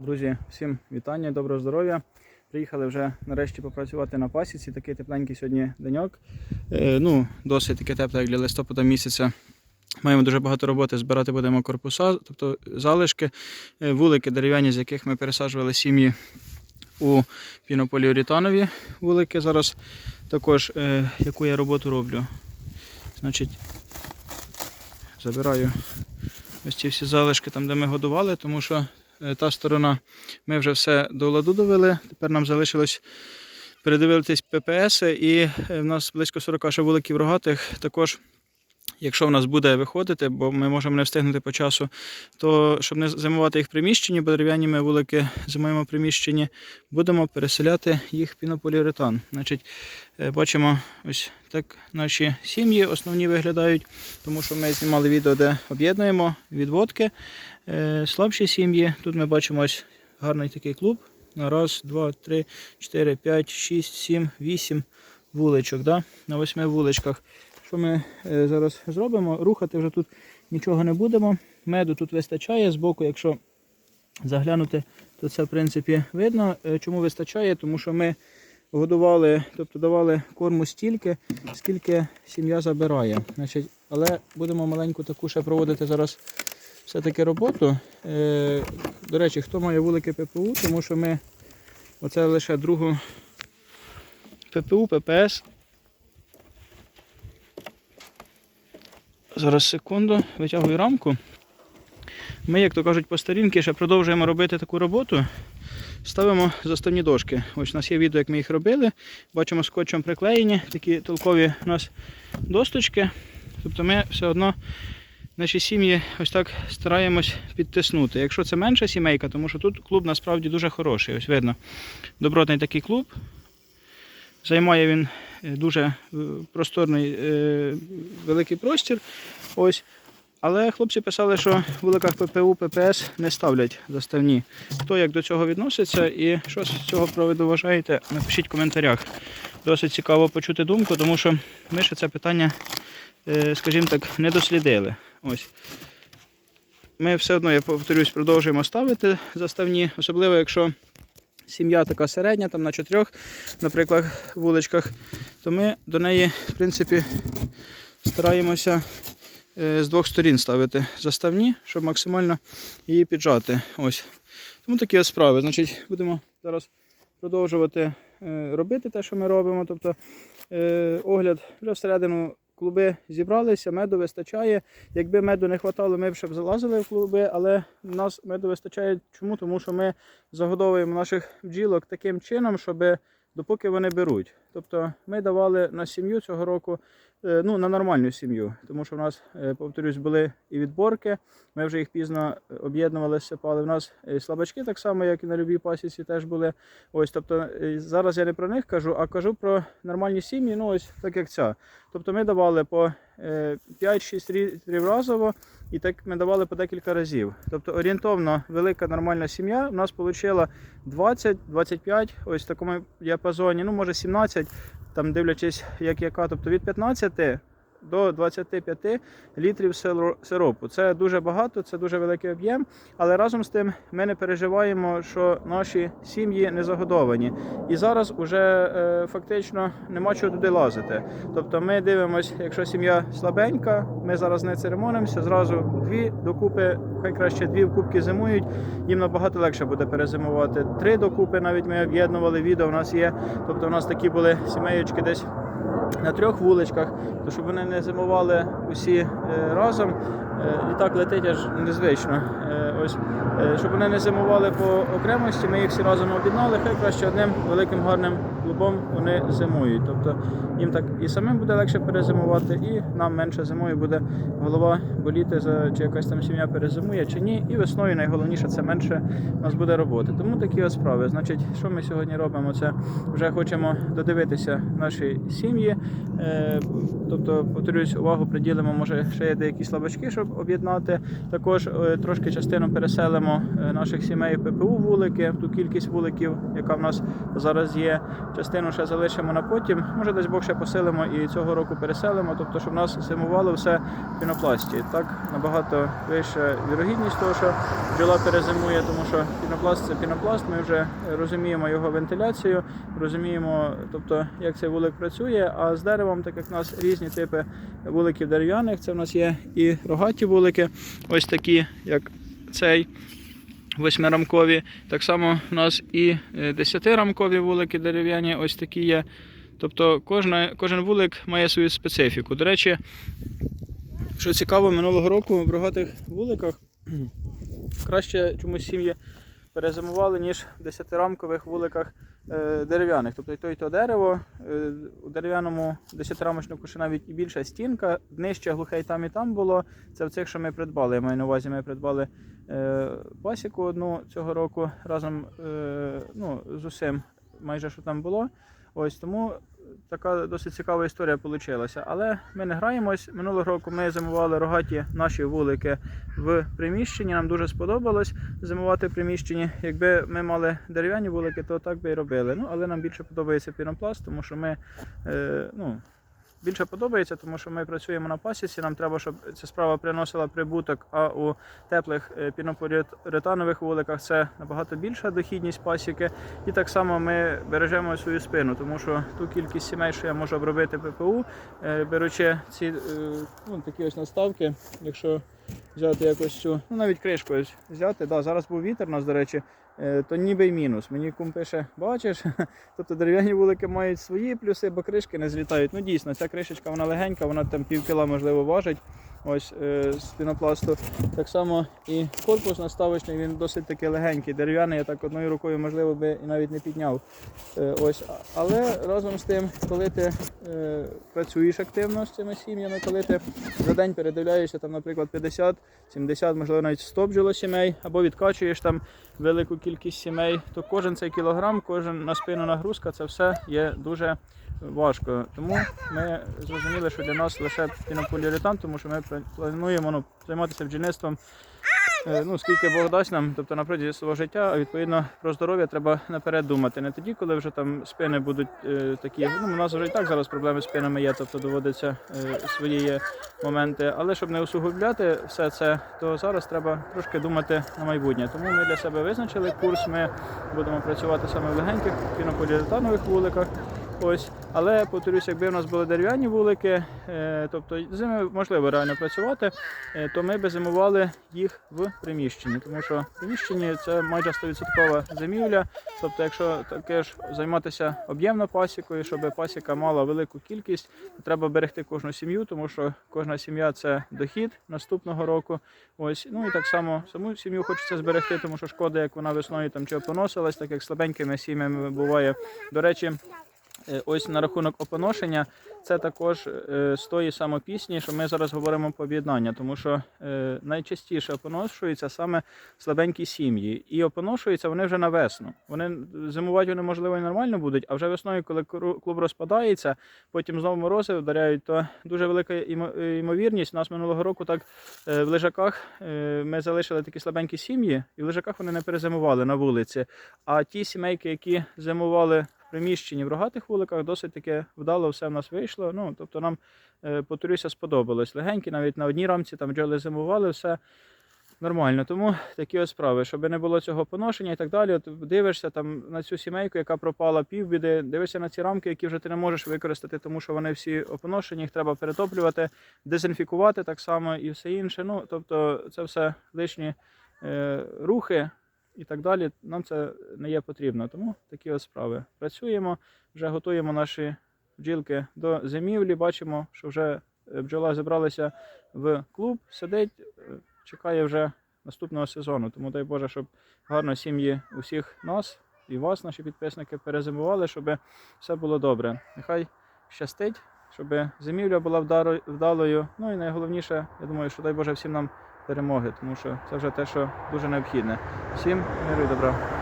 Друзі, всім вітання, доброго здоров'я. Приїхали вже нарешті попрацювати на пасіці. Такий тепленький сьогодні деньок. Е, ну, досить таке тепле, як для листопада місяця. Маємо дуже багато роботи. Збирати будемо корпуса, тобто залишки, е, вулики дерев'яні, з яких ми пересаджували сім'ї у пінополіуретанові вулики. Зараз також е, яку я роботу роблю. Значить, забираю ось ці всі залишки там, де ми годували, тому що та сторона ми вже все до ладу довели. Тепер нам залишилось передивитись ППС, і е, в нас близько 40 ще вуликів рогатих. Також, якщо в нас буде виходити, бо ми можемо не встигнути по часу, то щоб не зимувати їх в приміщенні, бо дерев'яні ми вулики зимуємо приміщенні, будемо переселяти їх пінополіуретан. Значить, е, бачимо, ось так наші сім'ї основні виглядають, тому що ми знімали відео, де об'єднуємо відводки. Е, Слабші сім'ї. Тут ми бачимо ось гарний такий клуб. На раз, два, три, чотири, п'ять, шість, сім, вісім вуличок. Да? На восьми вуличках. Що ми е, зараз зробимо? Рухати вже тут нічого не будемо. Меду тут вистачає збоку, якщо заглянути, то це в принципі видно. Е, Чому вистачає? Тому що ми годували, тобто давали корму стільки, скільки сім'я забирає. Значить, але будемо маленьку таку ще проводити зараз все-таки роботу. Е, до речі, хто має вулики ППУ, тому що ми оце лише другу ППУ, ППС. Зараз секунду, витягую рамку. Ми, як то кажуть, по старінки ще продовжуємо робити таку роботу. Ставимо заставні дошки. Ось у нас є відео, як ми їх робили. Бачимо скотчем приклеєні, такі толкові у нас досточки. Тобто ми все одно наші сім'ї ось так стараємось підтиснути. Якщо це менша сімейка, тому що тут клуб насправді дуже хороший. Ось видно. Добротний такий клуб. Займає він е, дуже е, просторний е, великий простір. Ось. Але хлопці писали, що в вуликах ППУ, ППС не ставлять заставні. Хто як до цього відноситься і що з цього приводу вважаєте, напишіть в коментарях. Досить цікаво почути думку, тому що ми ще це питання, е, скажімо так, не дослідили. Ось. Ми все одно, я повторюсь, продовжуємо ставити заставні, особливо якщо сім'я така середня, там на чотирьох, наприклад, вуличках, то ми до неї, в принципі, стараємося з двох сторін ставити заставні, щоб максимально її піджати. Ось. Тому такі ось справи. Значить, будемо зараз продовжувати е, робити те, що ми робимо. Тобто е, огляд вже всередину клуби зібралися, меду вистачає. Якби меду не вистачало, ми б ще б залазили в клуби, але в нас меду вистачає. Чому? Тому що ми загодовуємо наших бджілок таким чином, щоб допоки вони беруть. Тобто ми давали на сім'ю цього року, е, ну на нормальну сім'ю, тому що в нас, е, повторюсь, були і відборки. Ми вже їх пізно е, об'єднували, сипали. В нас е, слабачки, так само, як і на любій пасіці, теж були. Ось, тобто е, зараз я не про них кажу, а кажу про нормальні сім'ї, ну ось так як ця. Тобто ми давали по е, 5-6 літрів разово, і так ми давали по декілька разів. Тобто орієнтовно велика нормальна сім'я в нас отримала 20-25, ось в такому діапазоні, ну може 17, там дивлячись, як яка, тобто від 15 до 25 літрів сиропу. Це дуже багато, це дуже великий об'єм, але разом з тим ми не переживаємо, що наші сім'ї не загодовані. І зараз уже е, фактично нема чого туди лазити. Тобто ми дивимося, якщо сім'я слабенька, ми зараз не церемонимося, зразу дві докупи, хай краще дві в кубки зимують, їм набагато легше буде перезимувати. Три докупи навіть ми об'єднували, відео у нас є. Тобто у нас такі були сімеєчки десь на трьох вуличках, то щоб вони не зимували усі е, разом. Е, літак летить аж незвично. Е, ось, щоб вони не зимували по окремості, ми їх всі разом об'єднали, хай краще одним великим гарним клубом вони зимують. Тобто їм так і самим буде легше перезимувати, і нам менше зимою буде голова боліти, за чи якась там сім'я перезимує чи ні. І весною найголовніше це менше у нас буде роботи. Тому такі ось справи. Значить, що ми сьогодні робимо? Це вже хочемо додивитися наші сім'ї. Е, Тобто, повторюсь, увагу приділимо, може ще є деякі слабачки, щоб об'єднати. Також е, трошки частину переселимо е, наших сімей ППУ вулики, ту кількість вуликів, яка в нас зараз є. Частину ще залишимо на потім. Може, десь Бог ще посилимо і цього року переселимо, тобто, щоб в нас зимувало все в пінопласті. Так набагато вища вірогідність того, що бджола перезимує, тому що пінопласт це пінопласт. Ми вже розуміємо його вентиляцію, розуміємо, тобто, як цей вулик працює. А з деревом, так як в нас різні типи вуликів дерев'яних, це в нас є і рогаті вулики, ось такі, як цей. Восьмирамкові. Так само в нас і е, десятирамкові вулики дерев'яні, ось такі є. Тобто кожна, кожен вулик має свою специфіку. До речі, що цікаво, минулого року в рогатих вуликах краще чомусь сім'ї перезимували, ніж в десятирамкових вуликах дерев'яних. Тобто і то, і то дерево. Е, у дерев'яному десятирамочнику ще навіть і більша стінка, нижче глухе і там, і там було. Це в цих, що ми придбали. Я маю на увазі, ми придбали е, пасіку одну цього року разом е, ну, з усім, майже що там було. Ось тому така досить цікава історія вийшла. Але ми не граємось. Минулого року ми зимували рогаті наші вулики в приміщенні. Нам дуже сподобалось зимувати в приміщенні. Якби ми мали дерев'яні вулики, то так би і робили. Ну, але нам більше подобається пінопласт, тому що ми е, ну, більше подобається, тому що ми працюємо на пасіці. Нам треба, щоб ця справа приносила прибуток. А у теплих е, пінополіуретанових вуликах це набагато більша дохідність пасіки. І так само ми бережемо свою спину, тому що ту кількість сімей, що я можу обробити ППУ, е, беручи ці е, ну, такі ось наставки, якщо взяти якось цю, ну навіть кришку взяти. Да, зараз був вітер у нас, до речі, е, то ніби й мінус. Мені кум пише, бачиш, тобто дерев'яні вулики мають свої плюси, бо кришки не злітають. Ну дійсно, ця кришечка вона легенька, вона там пів кіла можливо важить. Ось е, з пінопласту. Так само і корпус наставочний, він досить таки легенький, дерев'яний, я так одною рукою, можливо, би і навіть не підняв. Е, ось. Але разом з тим, коли ти е, працюєш активно з цими сім'ями, коли ти за день передивляєшся, там, наприклад, 50, 70, можливо, навіть 100 бджолосімей, або відкачуєш там велику кількість сімей, то кожен цей кілограм, кожен на спину нагрузка, це все є дуже важко. Тому ми зрозуміли, що для нас лише пінополіуретан, тому що ми плануємо ну, займатися бджільництвом. е, Ну, скільки Бог дасть нам, тобто на протязі свого життя, а відповідно про здоров'я треба наперед думати. Не тоді, коли вже там спини будуть е, такі. Ну, у нас вже і так зараз проблеми з спинами є, тобто доводиться е, свої моменти. Але щоб не усугубляти все це, то зараз треба трошки думати на майбутнє. Тому ми для себе визначили курс. Ми будемо працювати саме в легеньких пінополіуретанових вуликах. Ось, але повторюсь, якби в нас були дерев'яні вулики, е, тобто з ними можливо реально працювати, е, то ми б зимували їх в приміщенні, тому що в приміщенні це майже 100% зимівля. Тобто, якщо таке ж займатися об'ємно пасікою, щоб пасіка мала велику кількість, треба берегти кожну сім'ю, тому що кожна сім'я це дохід наступного року. Ось, ну і так само саму сім'ю хочеться зберегти, тому що шкода, як вона весною там чи опоносилась, так як слабенькими сім'ями буває. До речі. Е, Ось на рахунок опоношення, це також е, з тої самої пісні, що ми зараз говоримо про об'єднання, тому що е, найчастіше опоношуються саме слабенькі сім'ї. І опоношуються вони вже на весну. Вони зимувати вони можливо і нормально будуть, а вже весною, коли клуб розпадається, потім знову морози вдаряють, то дуже велика ймовірність. У нас минулого року так в лежаках ми залишили такі слабенькі сім'ї, і в лежаках вони не перезимували на вулиці. А ті сімейки, які зимували приміщенні в рогатих вуликах досить таки вдало все в нас вийшло. Ну, тобто нам, е, повторюся, сподобалось. Легенькі, навіть на одній рамці там бджоли зимували, все нормально. Тому такі ось справи, щоб не було цього поношення і так далі. От дивишся там на цю сімейку, яка пропала півбіди, дивишся на ці рамки, які вже ти не можеш використати, тому що вони всі опоношені, їх треба перетоплювати, дезінфікувати так само і все інше. Ну, тобто це все лишні е, рухи і так далі. Нам це не є потрібно. Тому такі ось справи. Працюємо, вже готуємо наші бджілки до зимівлі. Бачимо, що вже е, бджола зібралася в клуб, сидить, е, чекає вже наступного сезону. Тому дай Боже, щоб гарно сім'ї усіх нас і вас, наші підписники, перезимували, щоб все було добре. Нехай щастить, щоб зимівля була вдалою. Ну і найголовніше, я думаю, що дай Боже всім нам перемоги, тому що це вже те, що дуже необхідне. Всім миру і добра.